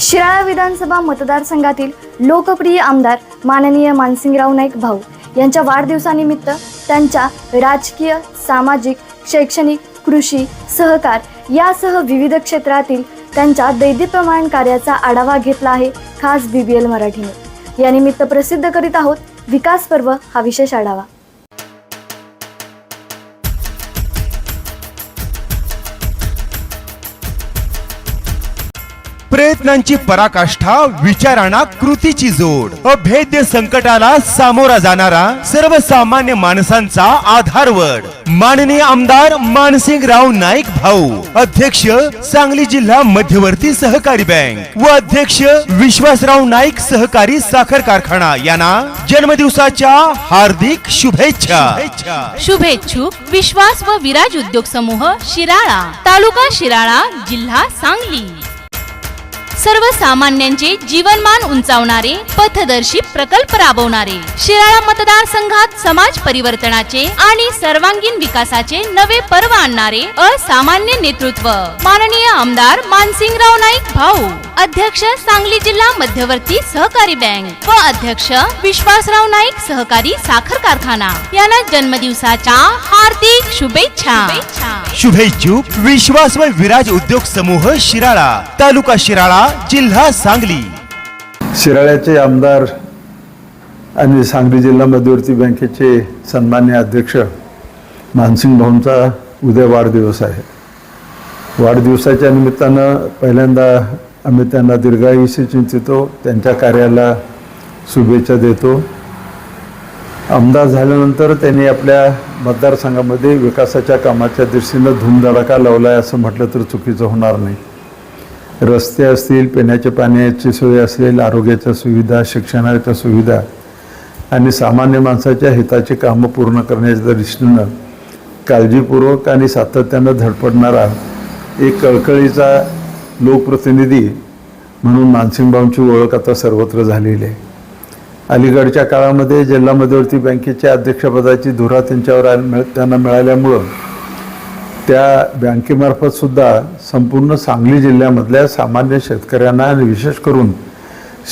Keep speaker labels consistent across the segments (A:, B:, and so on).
A: शिराळा विधानसभा मतदारसंघातील लोकप्रिय आमदार माननीय मानसिंगराव नाईक भाऊ यांच्या वाढदिवसानिमित्त त्यांच्या राजकीय सामाजिक शैक्षणिक कृषी सहकार यासह विविध क्षेत्रातील त्यांच्या दैदिप्यमान कार्याचा आढावा घेतला आहे खास बी बी एल मराठीने. यानिमित्त प्रसिद्ध करीत आहोत विकास पर्व हा विशेष आढावा.
B: प्रयत्नांची पराकाष्ठा विचारांना कृतीची जोड. अभेद्य संकटाला सामोरा जाणारा सर्वसामान्य माणसांचा आधारवड माननीय आमदार मानसिंगराव नाईक भाऊ अध्यक्ष सांगली जिल्हा मध्यवर्ती सहकारी बँक व अध्यक्ष विश्वासराव नाईक सहकारी साखर कारखाना यांना जन्मदिवसाच्या हार्दिक शुभेच्छा.
C: शुभेच्छुक विश्वास व विराज उद्योग समूह शिराळा तालुका शिराळा जिल्हा सांगली. सर्वसामान्यांचे जीवनमान उंचावणारे पथदर्शी प्रकल्प राबवणारे शिराळा मतदारसंघात समाज परिवर्तनाचे आणि सर्वांगीण विकासाचे नवे पर्व आणणारे असामान्य नेतृत्व. माननीय आमदार मानसिंगराव नाईक भाऊ अध्यक्ष सांगली जिल्हा मध्यवर्ती सहकारी बँक व अध्यक्ष विश्वासराव नाईक सहकारी साखर कारखाना. यांना जन्मदिवसाच्या हार्दिक शुभेच्छा.
B: शुभेच्छुक विश्वासमय विराज उद्योग समूह शिराळा तालुका शिराळा जिल्हा सांगली.
D: शिराळ्याचे आमदार आणि सांगली जिल्हा मध्यवर्ती बँकेचे सन्मान्य अध्यक्ष मानसिंग भाऊंचा उद्या वाढदिवस आहे. वाढदिवसाच्या निमित्तानं पहिल्यांदा आम्ही त्यांना दीर्घायुष्य चिंतितो त्यांच्या कार्याला शुभेच्छा देतो. आमदार झाल्यानंतर त्यांनी आपल्या मतदारसंघामध्ये विकासाच्या कामाच्या दृष्टीनं धूमधडाका लावला आहे असं म्हटलं तर चुकीचं होणार नाही. रस्ते असतील पिण्याच्या पाण्याची सोय असेल आरोग्याच्या सुविधा शिक्षणाच्या सुविधा आणि सामान्य माणसाच्या हिताची कामं पूर्ण करण्याच्या दृष्टीनं काळजीपूर्वक आणि सातत्यानं धडपडणारा एक कळकळीचा लोकप्रतिनिधी म्हणून मानसिंगबाऊंची ओळख आता सर्वत्र झालेली आहे. अलीकडच्या काळामध्ये जिल्हा मध्यवर्ती बँकेच्या अध्यक्षपदाची धुरा त्यांच्यावर मिळ- त्यांना मिळाल्यामुळं त्या बँकेमार्फत सुद्धा संपूर्ण सांगली जिल्ह्यामधल्या सामान्य शेतकऱ्यांना आणि विशेष करून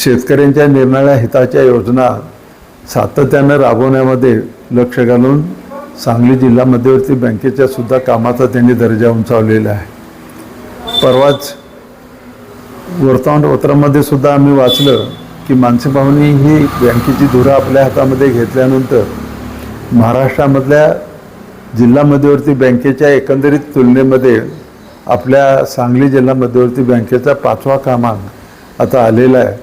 D: शेतकऱ्यांच्या निरनिळ्या हिताच्या योजना सातत्यानं राबवण्यामध्ये लक्ष घालून सांगली जिल्हा मध्यवर्ती बँकेच्या सुद्धा कामाचा त्यांनी दर्जा उंचावलेला आहे. परवाच वर्तमानपत्रामध्ये सुद्धा आम्ही वाचलं की मानसिंगभाऊंनी ही बँकेची धुरा आपल्या हातामध्ये घेतल्यानंतर महाराष्ट्रामधल्या जिल्हा मध्यवर्ती बँकेच्या एकंदरीत तुलनेमध्ये आपल्या सांगली जिल्हा मध्यवर्ती बँकेचा पाचवा क्रमांक आता आलेला आहे.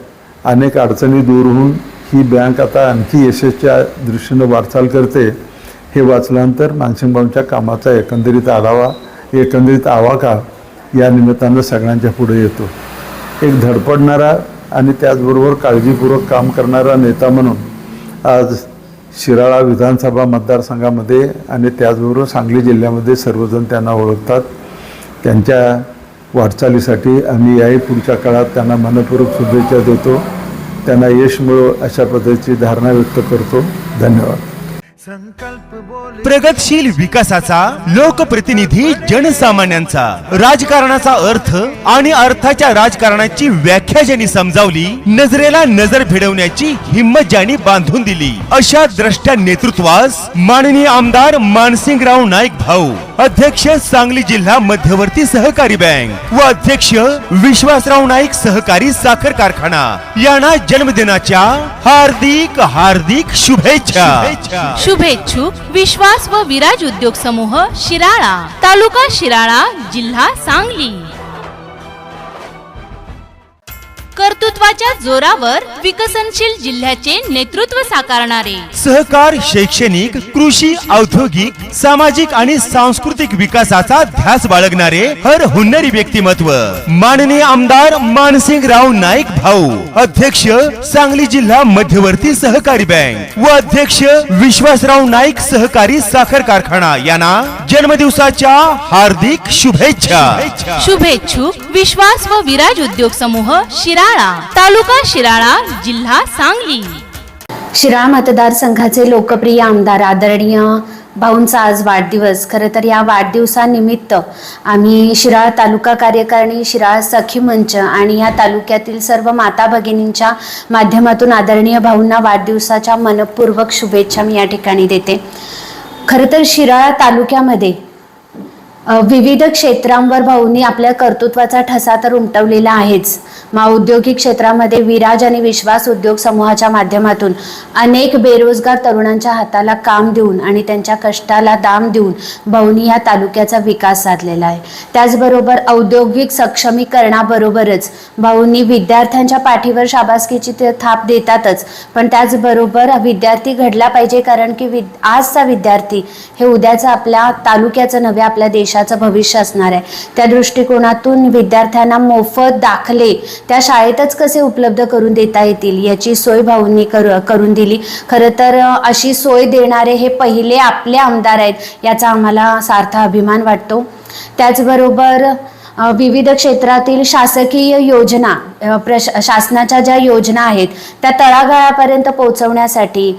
D: अनेक अडचणी दूर होऊन ही बँक आता आणखी यशस्वीच्या दृष्टीनं वाटचाल करते. हे वाचल्यानंतर मानसिंगभाऊंच्या कामाचा एकंदरीत आढावा एकंदरीत आवाका या निमित्तानं सगळ्यांच्या पुढे येतो. एक धडपडणारा आणि त्याचबरोबर काळजीपूर्वक काम करणारा नेता म्हणून आज शिराळा विधानसभा मतदारसंघामध्ये आणि त्याचबरोबर सांगली जिल्ह्यामध्ये सर्वजण त्यांना ओळखतात. त्यांच्या वाटचालीसाठी आम्ही याही पुढच्या काळात त्यांना मनपूर्वक शुभेच्छा देतो. त्यांना यश मिळो अशा पद्धतीची धारणा व्यक्त करतो. धन्यवाद.
B: प्रगतशील विकासाचा लोकप्रतिनिधी जनसामान्यांचा. राजकारणाचा अर्थ आणि अर्थाच्या राजकारणाची व्याख्या ज्यांनी समजावली नजरेला नजर भिडवण्याची हिंमत ज्यांनी बांधून दिली. अशा द्रष्ट्या नेतृत्वास माननीय आमदार मानसिंगराव नाईक भाऊ अध्यक्ष सांगली जिल्हा मध्यवर्ती सहकारी बँक व अध्यक्ष विश्वासराव नाईक सहकारी साखर कारखाना यांना जन्मदिनाच्या हार्दिक हार्दिक शुभेच्छा.
C: शुभेच्छुक विश्वास व विराज उद्योग समूह शिराळा तालुका शिराळा जिल्हा सांगली. कर्तृत्वाच्या जोरावर विकसनशील जिल्ह्याचे नेतृत्व साकारणारे.
B: सहकार शैक्षणिक कृषी औद्योगिक सामाजिक आणि सांस्कृतिक विकासाचा ध्यास बाळगणारे हर हुन्नरी व्यक्तिमत्व. माननीय आमदार मानसिंगराव नाईक भाऊ अध्यक्ष सांगली जिल्हा मध्यवर्ती सहकारी बँक व अध्यक्ष विश्वासराव नाईक सहकारी साखर कारखाना यांना जन्मदिवसाच्या हार्दिक शुभेच्छा.
C: शुभेच्छुक विश्वास व विराज उद्योग समूह शिराळा तालुका शिराळा जिल्हा सांगली.
E: शिराळा मतदारसंघाचे लोकप्रिय आमदार आदरणीय भाऊंचा आज वाढदिवस. खरं तर या वाढदिवसानिमित्त आम्ही शिराळा तालुका कार्यकारिणी शिराळा सखी मंच आणि या तालुक्यातील सर्व माता भगिनींच्या माध्यमातून आदरणीय भाऊंना वाढदिवसाच्या मनपूर्वक शुभेच्छा मी या ठिकाणी देते. खरं तर शिराळा तालुक्यामध्ये विविध क्षेत्रांवर भाऊंनी आपल्या कर्तृत्वाचा ठसा तर उमटवलेला आहेच. मा औद्योगिक क्षेत्रामध्ये विराज आणि विश्वास उद्योग समूहाच्या माध्यमातून अनेक बेरोजगार तरुणांच्या हाताला काम देऊन आणि त्यांच्या कष्टाला दाम देऊन भाऊनी या तालुक्याचा विकास साधलेला आहे. त्याचबरोबर औद्योगिक सक्षमीकरणाबरोबरच भाऊंनी विद्यार्थ्यांच्या पाठीवर शाबासकीची थाप देतातच. पण त्याचबरोबर विद्यार्थी घडला पाहिजे कारण की विद आजचा विद्यार्थी हे उद्याचं आपल्या तालुक्याचं नव्हे आपल्या देशाचं भविष्य असणार आहे. त्या दृष्टिकोनातून विद्यार्थ्यांना मोफत दाखले त्या शाळेतच कसे उपलब्ध करून देता येतील याची सोय भाऊंनी करू करून दिली. खरं तर अशी सोय देणारे हे पहिले आपले आमदार आहेत याचा आम्हाला सार्थ अभिमान वाटतो. त्याचबरोबर विविध क्षेत्रातील शासकीय योजना प्रश शासनाच्या ज्या योजना आहेत त्या तळागाळापर्यंत पोहोचवण्यासाठी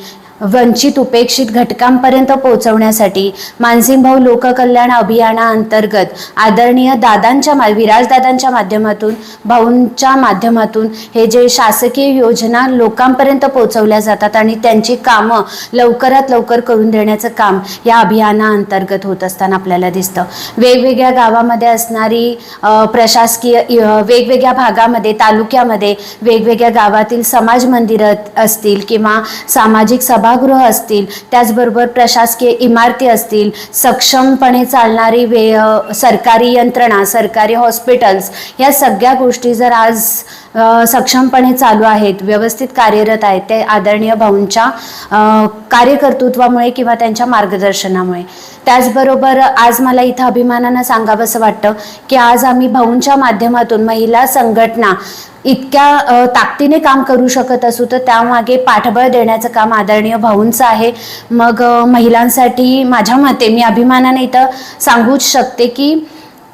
E: वंचित उपेक्षित घटकांपर्यंत पोहोचवण्यासाठी मानसिंगभाऊ लोककल्याण अभियानाअंतर्गत आदरणीय दादांच्या मा विराजदादांच्या माध्यमातून भाऊंच्या माध्यमातून हे जे शासकीय योजना लोकांपर्यंत पोहोचवल्या जातात आणि त्यांची कामं लवकरात लवकर करून देण्याचं काम या अभियानाअंतर्गत होत असताना आपल्याला दिसतं. वेगवेगळ्या गावामध्ये असणारी प्रशासकीय वेगवेगळ्या भागामध्ये तालुक्यामध्ये वेगवेगळ्या गावातील समाज मंदिरं असतील किंवा सामाजिक सभा सभागृह असतील त्याचबरोबर प्रशासकीय इमारती असतील सक्षमपणे चालणारी वे सरकारी यंत्रणा सरकारी हॉस्पिटल्स या सगळ्या गोष्टी जर आज सक्षमपणे चालू आहेत व्यवस्थित कार्यरत आहेत ते आदरणीय भाऊंच्या कार्यकर्तृत्वामुळे किंवा त्यांच्या मार्गदर्शनामुळे. त्याचबरोबर आज मला इथं अभिमानानं सांगावंसं वाटतं की आज आम्ही भाऊंच्या माध्यमातून महिला संघटना इतक्या ताकदीने काम करू शकत असू तर त्यामागे पाठबळ देण्याचं काम आदरणीय भाऊंचं आहे. मग महिलांसाठी माझ्या मते मी अभिमानाने इथं सांगूच शकते की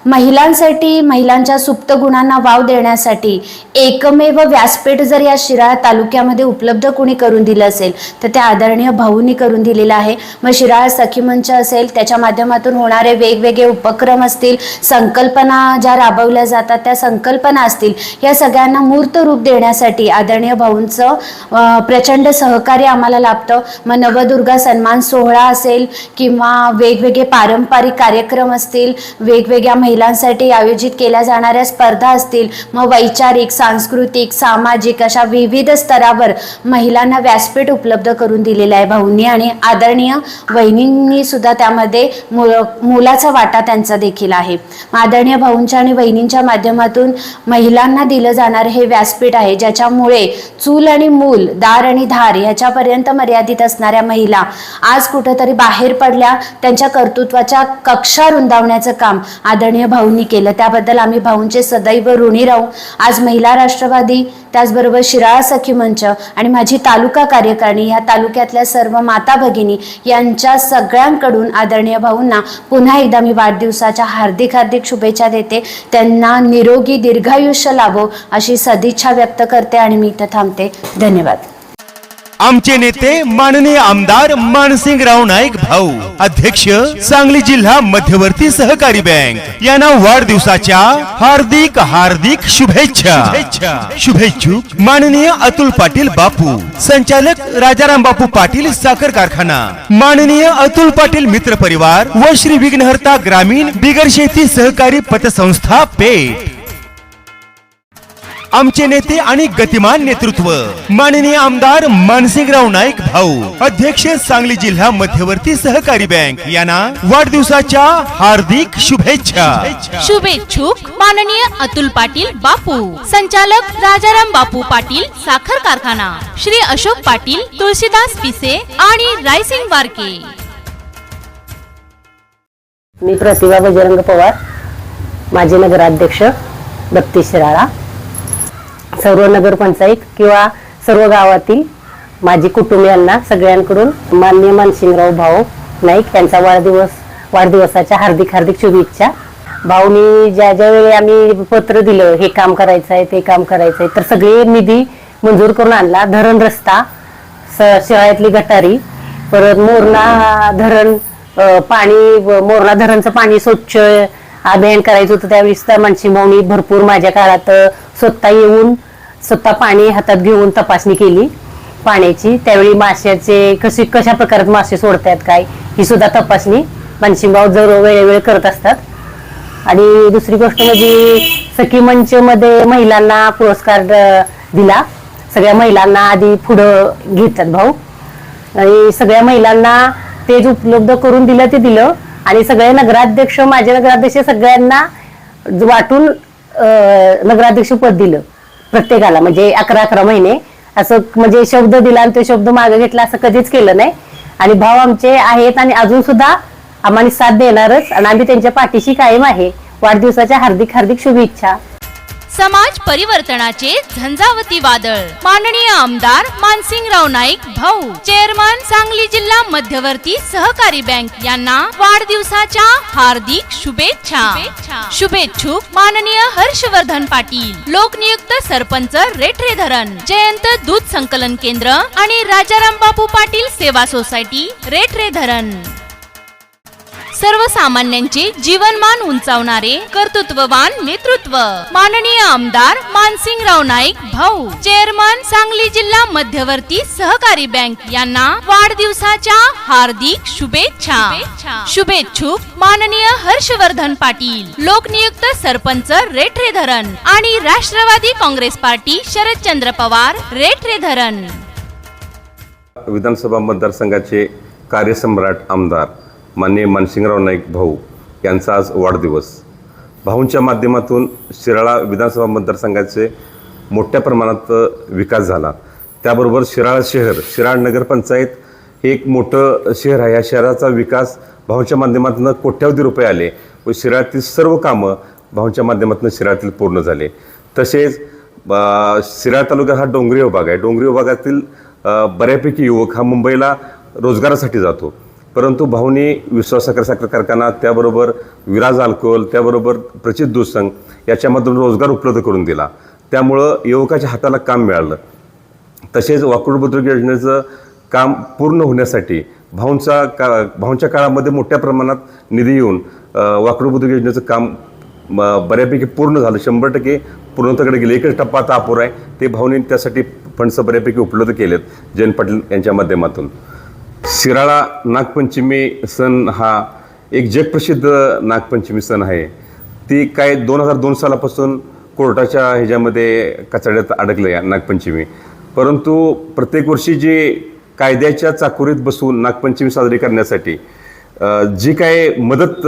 E: महिलांसाठी महिलांच्या सुप्त गुणांना वाव देण्यासाठी एकमेव व्यासपीठ जर या शिराळा तालुक्यामध्ये उपलब्ध कुणी करून दिलं असेल तर त्या आदरणीय भाऊंनी करून दिलेलं आहे. मग शिराळा सखी मंच असेल त्याच्या माध्यमातून होणारे वेगवेगळे उपक्रम असतील संकल्पना ज्या राबवल्या जातात त्या संकल्पना असतील या सगळ्यांना मूर्त रूप देण्यासाठी आदरणीय भाऊंचं प्रचंड सहकार्य आम्हाला लाभतं. मग नवदुर्गा सन्मान सोहळा असेल किंवा वेगवेगळे पारंपरिक कार्यक्रम असतील वेगवेगळ्या महिला महिलांसाठी आयोजित केल्या जाणाऱ्या स्पर्धा असतील मग वैचारिक सांस्कृतिक सामाजिक अशा विविध स्तरावर महिलांना व्यासपीठ उपलब्ध करून दिलेलं आहे. भाऊंनी आणि आदरणीय वहिनींनी सुद्धा त्यामध्ये मु- मुलाचा वाटा त्यांचा देखील आहे. आदरणीय भाऊंच्या आणि वहिनींच्या माध्यमातून महिलांना दिलं जाणारं हे व्यासपीठ आहे ज्याच्यामुळे चूल आणि मूल दार आणि धार ह्याच्यापर्यंत मर्यादित असणाऱ्या महिला आज कुठंतरी बाहेर पडल्या त्यांच्या कर्तृत्वाच्या कक्षा रुंदावण्याचं काम आदरणीय भाऊंनी केलं. त्याबद्दल आम्ही भाऊंचे सदैव ऋणी राहू. आज महिला राष्ट्रवादी त्याचबरोबर शिराळा सखी मंच आणि माझी तालुका कार्यकारिणी ह्या तालुक्यातल्या सर्व माता भगिनी यांच्या सगळ्यांकडून आदरणीय भाऊंना पुन्हा एकदा मी वाढदिवसाच्या हार्दिक हार्दिक शुभेच्छा देते. त्यांना निरोगी दीर्घायुष्य लाभो अशी सदिच्छा व्यक्त करते आणि मी इथं थांबते. धन्यवाद.
B: आमचे नेते माननीय आमदार मानसिंगराव नाईक भाऊ अध्यक्ष सांगली जिल्हा मध्यवर्ती सहकारी बँक. यांना वाढदिवसाच्या हार्दिक हार्दिक शुभेच्छा. शुभेच्छुक माननीय अतुल पाटील बापू संचालक राजाराम बापू पाटील साखर कारखाना. माननीय अतुल पाटील मित्र परिवार व श्री विघ्नहर्ता ग्रामीण बिगर शेती सहकारी पतसंस्था पेठ. आमचे नेते आणि गतिमान नेतृत्व. माननीय आमदार मानसिंगराव नाईक भाऊ अध्यक्ष सांगली जिल्हा मध्यवर्ती सहकारी बँक यांना वाढदिवसाच्या हार्दिक शुभेच्छा.
C: शुभेच्छुक माननीय अतुल पाटील बापू संचालक राजाराम बापू पाटील साखर कारखाना श्री अशोक पाटील तुळशीदास पिसे आणि रायसिंग वारके.
F: मी प्रतिभा बजरंग पवार माजी नगराध्यक्ष बत्तीस शिराळा सर्व नगरपंचायत किंवा सर्व गावातील माझी कुटुंबियांना सगळ्यांकडून माननीय मानसिंगराव भाऊ नाईक यांचा वाढदिवस वाढदिवसाच्या हार्दिक हार्दिक शुभेच्छा. भाऊनी ज्या ज्या वेळी आम्ही पत्र दिलं हे काम करायचं आहे ते काम करायचं आहे तर सगळे निधी मंजूर करून आणला. धरण रस्ता स गटारी परत मोरणा धरण पाणी मोरणा धरणचं पाणी स्वच्छ अभियान करायचं होतं त्यावेळी त्या मानसिंग भाऊनी भरपूर माझ्या काळात स्वतः येऊन स्वतः पाणी हातात घेऊन तपासणी केली. पाण्याची त्यावेळी माशाचे कसे कशा प्रकारात मासे सोडतात काय ही सुद्धा तपासणी मानसिंगभाऊ जर वेळोवेळी करत असतात. आणि दुसरी गोष्ट म्हणजे सखी मंच मध्ये महिलांना पुरस्कार दिला. सगळ्या महिलांना आधी पुढं घेतात भाऊ. आणि सगळ्या महिलांना तेज उपलब्ध करून दिलं ते दिलं. आणि सगळे नगराध्यक्ष माझे नगराध्यक्ष सगळ्यांना वाटून नगराध्यक्ष पद दिलं. प्रत्येकाला म्हणजे अकरा अकरा महिने. असं म्हणजे शब्द दिला आणि तो शब्द मागे घेतला असं कधीच केलं नाही. आणि भाऊ आमचे आहेत आणि अजून सुद्धा आम्हाला साथ देणारच. आणि आम्ही त्यांच्या पाठीशी कायम आहे. वाढदिवसाच्या हार्दिक हार्दिक शुभेच्छा.
C: समाज परिवर्तनाचे झंझावती वादळ. माननीय आमदार मानसिंगराव नाईक भाऊ. चेअरमन सांगली जिल्हा मध्यवर्ती सहकारी बँक यांना वाढदिवसाच्या हार्दिक शुभेच्छा. शुभेच्छुक माननीय हर्षवर्धन पाटील. लोकनियुक्त सरपंच रेठरे धरण जयंत दूध संकलन केंद्र आणि राजाराम बापू पाटील सेवा सोसायटी रेठरे धरण सर्वसामान्यांचे जीवनमान उंचावणारे कर्तृत्ववान नेतृत्व. माननीय आमदार मानसिंगराव नाईक भाऊ चेअरमन सांगली जिल्हा मध्यवर्ती सहकारी बँक यांना वाढदिवसाच्या हार्दिक शुभेच्छा. शुभेच्छुक माननीय हर्षवर्धन पाटील लोकनियुक्त सरपंच रेठरे धरण आणि राष्ट्रवादी काँग्रेस पार्टी शरदचंद्र पवार रेठरे धरण.
G: विधानसभा मतदारसंघाचे कार्यसम्राट आमदार माननीय मानसिंगराव नाईक भाऊ यांचा आज वाढदिवस. भाऊंच्या माध्यमातून शिराळा विधानसभा मतदारसंघाचे मोठ्या प्रमाणात विकास झाला. त्याबरोबर शिराळा शहर शिराळ नगरपंचायत हे एक मोठं शहर आहे. या शहराचा विकास भाऊंच्या माध्यमातून कोट्यावधी रुपये आले व शिराळातील सर्व कामं भाऊंच्या माध्यमातून शिराळातील पूर्ण झाले. तसेच शिराळ तालुका हा डोंगरी विभाग आहे. डोंगरी विभागातील बऱ्यापैकी युवक हा मुंबईला रोजगारासाठी जातो. परंतु भाऊनी विश्वासाकर साखर कारखाना त्याबरोबर विराज अल्कोहोल त्याबरोबर प्रचित दूध संघ याच्यामधून रोजगार उपलब्ध करून दिला. त्यामुळं युवकाच्या हाताला काम मिळालं. तसेच वाकूड बुद्रुक योजनेचं काम पूर्ण होण्यासाठी भाऊंचा का भाऊंच्या काळामध्ये मोठ्या प्रमाणात निधी येऊन वाकूड बुद्रुक योजनेचं काम म, बऱ्यापैकी पूर्ण झालं. शंभर टक्के पूर्णतेकडे गेले. एकच टप्पा आता अपुरा आहे. ते भाऊनी त्यासाठी फंड्स बऱ्यापैकी उपलब्ध केलेत. जयंत पाटील यांच्या माध्यमातून. शिराळा नागपंचमी सण हा एक जगप्रसिद्ध नागपंचमी सण आहे. ती काय दोन हजार दोन सालापासून कोर्टाच्या ह्याच्यामध्ये कचाड्यात अडकलं या नागपंचमी. परंतु प्रत्येक वर्षी जे कायद्याच्या चाकोरीत बसून नागपंचमी साजरी करण्यासाठी जी काय मदत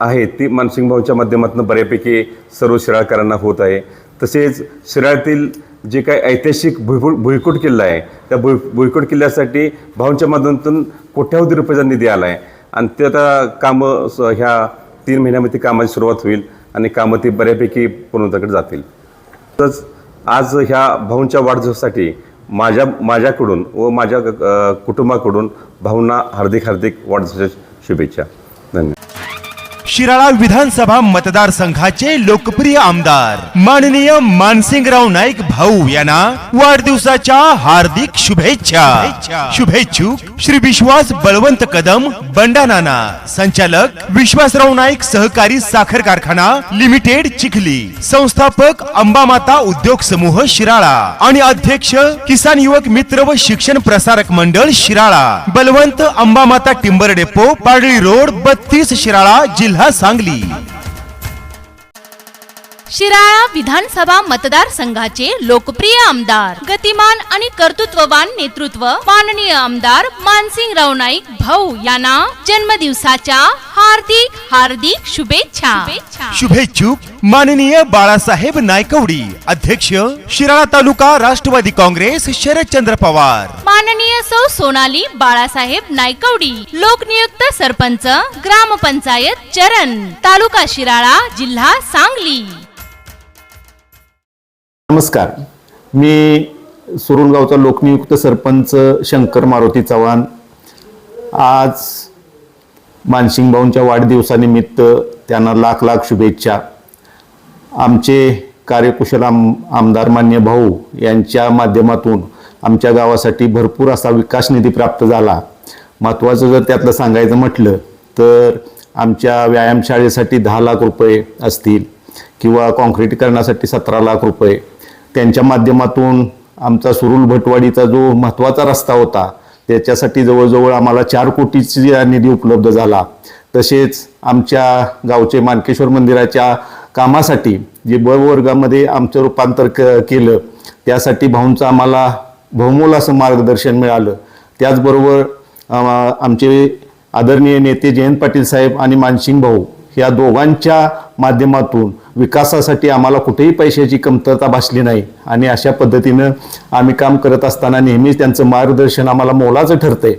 G: आहे ती मानसिंग भाऊच्या माध्यमातून बऱ्यापैकी सर्व शिराळकरांना होत आहे. तसेच शिराळातील जे काही ऐतिहासिक भुईफुट भुईकोट किल्ला आहे त्या भुई भुईकोट किल्ल्यासाठी भाऊंच्या माध्यमातून कोट्यावधी रुपयाचा निधी आला आहे आणि ते आता कामं स- ह्या तीन महिन्यामध्ये कामाची सुरुवात होईल आणि कामं ती बऱ्यापैकी पूर्णतेकडे जातील. तसंच आज ह्या भाऊंच्या वाढदिवसासाठी माझ्या माझ्याकडून व माझ्या कुटुंबाकडून भाऊंना हार्दिक हार्दिक वाढदिवसाच्या शुभेच्छा.
B: शिराळा विधानसभा मतदारसंघाचे लोकप्रिय आमदार. माननीय मानसिंगराव नाईक भाऊ यांना वाढदिवसाच्या हार्दिक शुभेच्छा. शुभेच्छुक श्री विश्वास बळवंत कदम बंडानाना. संचालक विश्वासराव नाईक सहकारी साखर कारखाना लिमिटेड चिखली. संस्थापक अंबामाता उद्योग समूह शिराळा. आणि अध्यक्ष किसान युवक मित्र व शिक्षण प्रसारक मंडळ Shirala. Balwant Ambamata timber depot Padali road बत्तीस शिराळा जिल्हा. सांगली.
C: शिराळा विधानसभा मतदारसंघाचे लोकप्रिय आमदार गतिमान आणि कर्तृत्ववान नेतृत्व माननीय आमदार मानसिंगराव नाईक भाऊ यांना जन्मदिवसाच्या हार्दिक हार्दिक शुभेच्छा.
B: शुभेच्छुक. माननीय बाळासाहेब नायकवडी अध्यक्ष शिराळा तालुका राष्ट्रवादी काँग्रेस शरदचंद्र पवार.
C: माननीय सौ सोनाली बाळासाहेब नायकवडी लोकनियुक्त सरपंच ग्रामपंचायत चरण तालुका शिराळा जिल्हा सांगली.
H: नमस्कार. मी सुरुलगावचा लोकनियुक्त सरपंच शंकर मारुती चव्हाण. आज मानसिंग भाऊंच्या वाढदिवसानिमित्त त्यांना लाख लाख शुभेच्छा. आमचे कार्यकुशल आम आमदार मान्य भाऊ यांच्या माध्यमातून आमच्या गावासाठी भरपूर असा विकास निधी प्राप्त झाला. महत्त्वाचं जर त्यातलं सांगायचं म्हटलं तर आमच्या व्यायामशाळेसाठी दहा लाख रुपये असतील किंवा काँक्रिटीकरणासाठी सतरा लाख रुपये. त्यांच्या माध्यमातून आमचा सुरुल भटवाडीचा जो महत्त्वाचा रस्ता होता त्याच्यासाठी जवळजवळ आम्हाला चार कोटीची निधी उपलब्ध झाला. तसेच आमच्या गावचे मानकेश्वर मंदिराच्या कामासाठी जे ब वर्गामध्ये आमचं रूपांतर क केलं त्यासाठी भाऊंचं आम्हाला बहुमोल असं मार्गदर्शन मिळालं. त्याचबरोबर आमचे आदरणीय नेते जयंत पाटील साहेब आणि मानसिंग भाऊ या दोघांच्या माध्यमातून विकासासाठी आम्हाला कुठेही पैशाची कमतरता भासली नाही. आणि अशा पद्धतीनं आम्ही काम करत असताना नेहमीच त्यांचं मार्गदर्शन आम्हाला मोलाचं ठरतंय.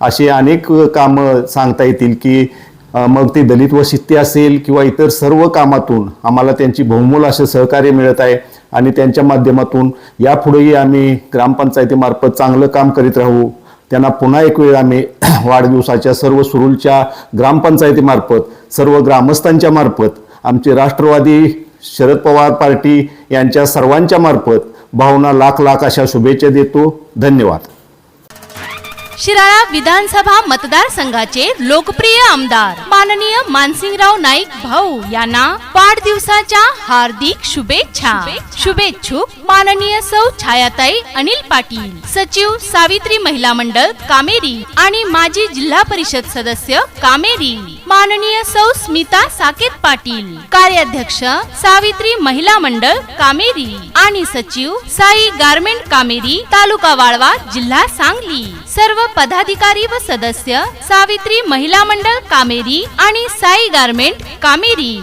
H: असे अनेक कामं सांगता येतील की मग ते दलित वशिष्टी असेल किंवा इतर सर्व कामातून आम्हाला त्यांची बहुमूल असं सहकार्य मिळत आहे आणि त्यांच्या माध्यमातून यापुढेही आम्ही ग्रामपंचायतीमार्फत चांगलं काम करीत राहू. त्यांना पुन्हा एक वेळ आम्ही वाढदिवसाच्या सर्व सुरूलच्या ग्रामपंचायतीमार्फत सर्व ग्रामस्थांच्या मार्फत आमचे राष्ट्रवादी शरद पवार पार्टी यांच्या सर्वांच्या मार्फत भावना लाख लाख अशा शुभेच्छा देतो. धन्यवाद.
C: शिराळा विधानसभा मतदारसंघाचे लोकप्रिय आमदार माननीय मानसिंगराव नाईक भाऊ यांना वाढदिवसाच्या हार्दिक शुभेच्छा. शुभेच्छुक माननीय सौ छायाताई अनिल पाटील सचिव सावित्री महिला मंडळ कामेरी आणि माजी जिल्हा परिषद सदस्य कामेरी. माननीय सौ स्मिता साकेत पाटील कार्याध्यक्ष सावित्री महिला मंडळ कामेरी आणि सचिव साई गारमेंट कामेरी तालुका वाळवा जिल्हा सांगली. सर्व पदाधिकारी व सदस्य सावित्री महिला मंडळ कामेरी आणि साई गारमेंट कामेरी.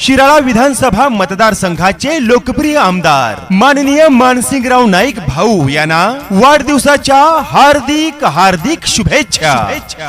B: शिराळा विधानसभा मतदारसंघाचे लोकप्रिय आमदार माननीय मानसिंगराव नाईक भाऊ यांना वाढदिवसाच्या हार्दिक हार्दिक शुभेच्छा.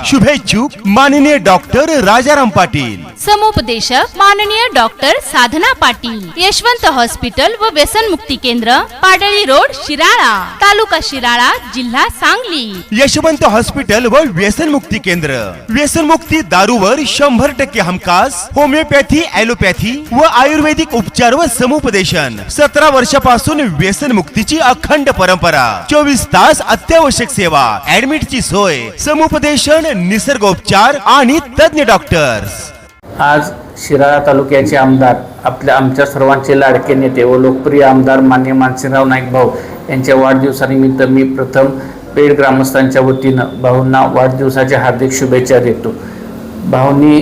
B: शुभेच्छुक माननीय डॉक्टर राजाराम पाटील.
C: समुपदेशक माननीय डॉक्टर साधना पाटील यशवंत हॉस्पिटल व व्यसन मुक्ती केंद्र पाडळी रोड शिराळा तालुका शिराळा जिल्हा सांगली.
B: यशवंत हॉस्पिटल व व्यसन मुक्ती केंद्र. व्यसन मुक्ती दारूवर शंभर टक्के हमखास होमिओपॅथी ॲलोपॅथी व आयुर्वेदिक उपचार व समुपदेशन. सतरा वर्षापासून व्यसन मुक्तीची अखंड परंपरा. चोवीस तास अत्यावश्यक सेवा ऍडमिटची सोय समुपदेशन निसर्गोपचार आणि तज्ञ डॉक्टर्स.
I: आज शिराळा तालुक्याचे आमदार आपल्या आमच्या सर्वांचे लाडके नेते व लोकप्रिय आमदार मान्य मानसिंगराव नाईक भाऊ यांच्या वाढदिवसानिमित्त मी प्रथम पेड ग्रामस्थांच्या वतीनं भाऊंना वाढदिवसाच्या हार्दिक शुभेच्छा देतो. भाऊंनी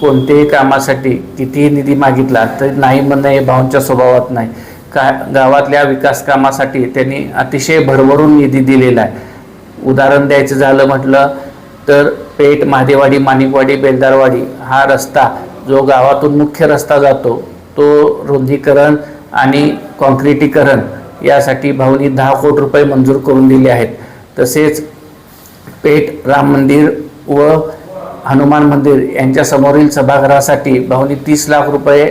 I: कोणत्याही कामासाठी कितीही निधी मागितला तर नाही म्हणणं हे भाऊंच्या स्वभावात नाही. का गावातल्या विकास कामासाठी त्यांनी अतिशय भरभरून निधी दिलेला आहे. उदाहरण द्यायचं झालं म्हटलं तर पेठ महादेवाडी माणिकवाडी बेलदारवाडी हा रस्ता जो गावातून मुख्य रस्ता जातो तो रुंदीकरण आणि कॉन्क्रिटीकरण यासाठी भाऊनी दहा कोटी रुपये मंजूर करून दिले आहेत. तसेच पेठ राम मंदिर व हनुमान मंदिर यांच्या समोरील सभागृहासाठी भाऊनी तीस लाख रुपये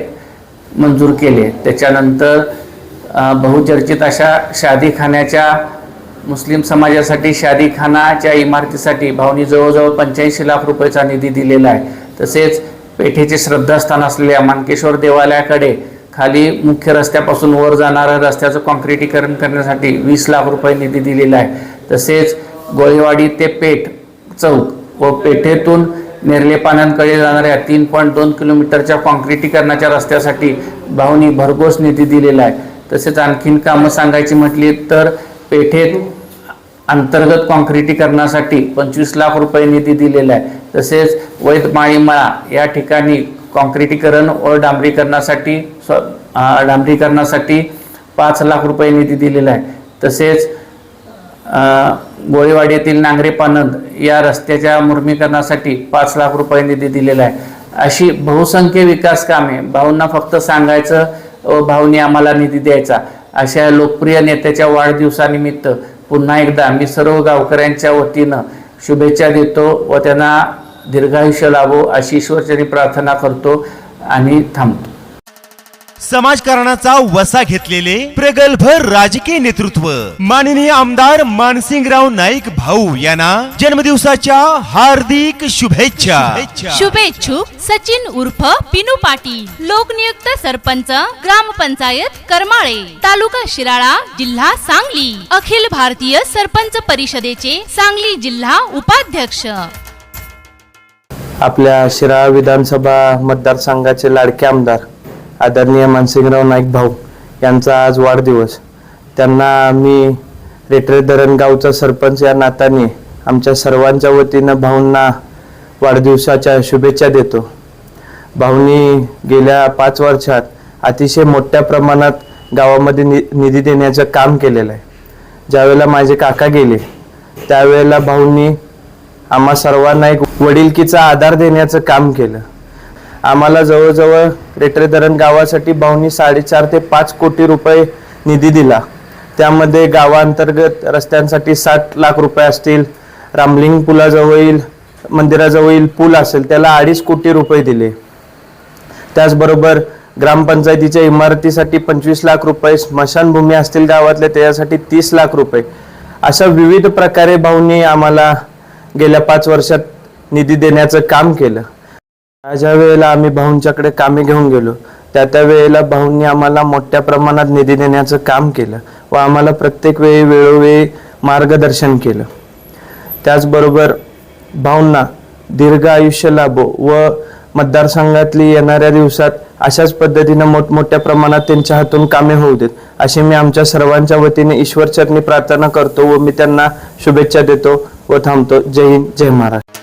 I: मंजूर केले. त्याच्यानंतर बहुचर्चित अशा शादीखान्याच्या मुस्लिम समाजासाठी शादीखानाच्या इमारतीसाठी भाऊनी जवळजवळ पंच्याऐंशी लाख रुपयेचा निधी दिलेला आहे. तसेच पेठेचे श्रद्धास्थान असलेल्या मानकेश्वर देवालयाकडे खाली मुख्य रस्त्यापासून वर जाणाऱ्या रस्त्याचं कॉन्क्रिटीकरण करण्यासाठी वीस लाख रुपये निधी दिलेला आहे. तसेच गोळेवाडी ते पेठ चौक व पेठेतून नेरले पाण्यांकडे जाणाऱ्या तीन पॉईंट दोन किलोमीटरच्या कॉन्क्रिटीकरणाच्या रस्त्यासाठी भाऊनी भरघोस निधी दिलेला आहे. तसेच आणखीन कामं सांगायची म्हटली तर पेठेत अंतर्गत कॉन्क्रिटीकरणासाठी पंचवीस लाख रुपये निधी दिलेला आहे. तसेच वैद माळीमळा या ठिकाणी कॉन्क्रिटीकरण व डांबरीकरणासाठी स्व डांबरीकरणासाठी पाच लाख रुपये निधी दिलेला आहे. तसेच गोळीवाडीतील नांगरे पानंद या रस्त्याच्या मुर्मीकरणासाठी पाच लाख रुपये निधी दिलेला आहे. अशी बहुसंख्य विकास कामे भाऊंना फक्त सांगायचं व भाऊनी आम्हाला निधी द्यायचा. अशा लोकप्रिय नेत्याच्या वाढदिवसानिमित्त पुन्हा एकदा मी सर्व गावकऱ्यांच्या वतीनं शुभेच्छा देतो व त्यांना दीर्घायुष्य लाभो अशी ईश्वरचरी प्रार्थना करतो आणि थांबतो.
B: समाजकारणाचा वसा घेतलेले प्रगल्भ राजकीय नेतृत्व. माननीय आमदार मानसिंगराव नाईक भाऊ यांना जन्मदिवसाच्या हार्दिक शुभेच्छा.
C: शुभेच्छुक सचिन उर्फ पिनू पाटील. लोकनियुक्त सरपंच ग्रामपंचायत करमाळे. तालुका शिराळा जिल्हा सांगली. अखिल भारतीय सरपंच परिषदेचे सांगली जिल्हा उपाध्यक्ष.
J: आपल्या शिराळा विधानसभा मतदारसंघाचे लाडके आमदार. आदरणीय मानसिंगराव नाईक भाऊ यांचा आज वाढदिवस. त्यांना मी रेटरे धरण गावचा सरपंच या नात्याने आमच्या सर्वांच्या वतीनं भाऊंना वाढदिवसाच्या शुभेच्छा देतो. भाऊनी गेल्या पाच वर्षात अतिशय मोठ्या प्रमाणात गावामध्ये नि निधी देण्याचं काम केलेलं आहे. ज्यावेळेला माझे काका गेले त्यावेळेला भाऊंनी आम्हा सर्वांना एक वडिलकीचा आधार देण्याचं काम केलं. आम्हाला जवळजवळ रेटरे धरण गावासाठी भाऊंनी साडेचार ते पाच कोटी रुपये निधी दिला. त्यामध्ये गावांतर्गत रस्त्यांसाठी साठ लाख रुपये असतील रामलिंग पुलाजवळील मंदिराजवळील पूल असेल त्याला अडीच कोटी रुपये दिले. त्याचबरोबर ग्रामपंचायतीच्या इमारतीसाठी पंचवीस लाख रुपये स्मशानभूमी असतील गावातल्या त्याच्यासाठी तीस लाख रुपये. अशा विविध प्रकारे भाऊंनी आम्हाला गेल्या पाच वर्षात निधी देण्याचं काम केलं. ज्या वेळेला आम्ही भाऊंच्याकडे कामे घेऊन गेलो त्या त्या वेळेला भाऊंनी आम्हाला मोठ्या प्रमाणात निधी देण्याचं काम केलं व आम्हाला प्रत्येक वेळी वेळोवेळी मार्गदर्शन केलं. त्याचबरोबर भाऊंना दीर्घ आयुष्य लाभो व मतदारसंघातली येणाऱ्या दिवसात अशाच पद्धतीनं मोठमोठ्या प्रमाणात त्यांच्या हातून कामे होऊ देत अशी मी आमच्या सर्वांच्या वतीने ईश्वरचरणी प्रार्थना करतो व मी त्यांना शुभेच्छा देतो व थांबतो. जय हिंद जय महाराष्ट्र.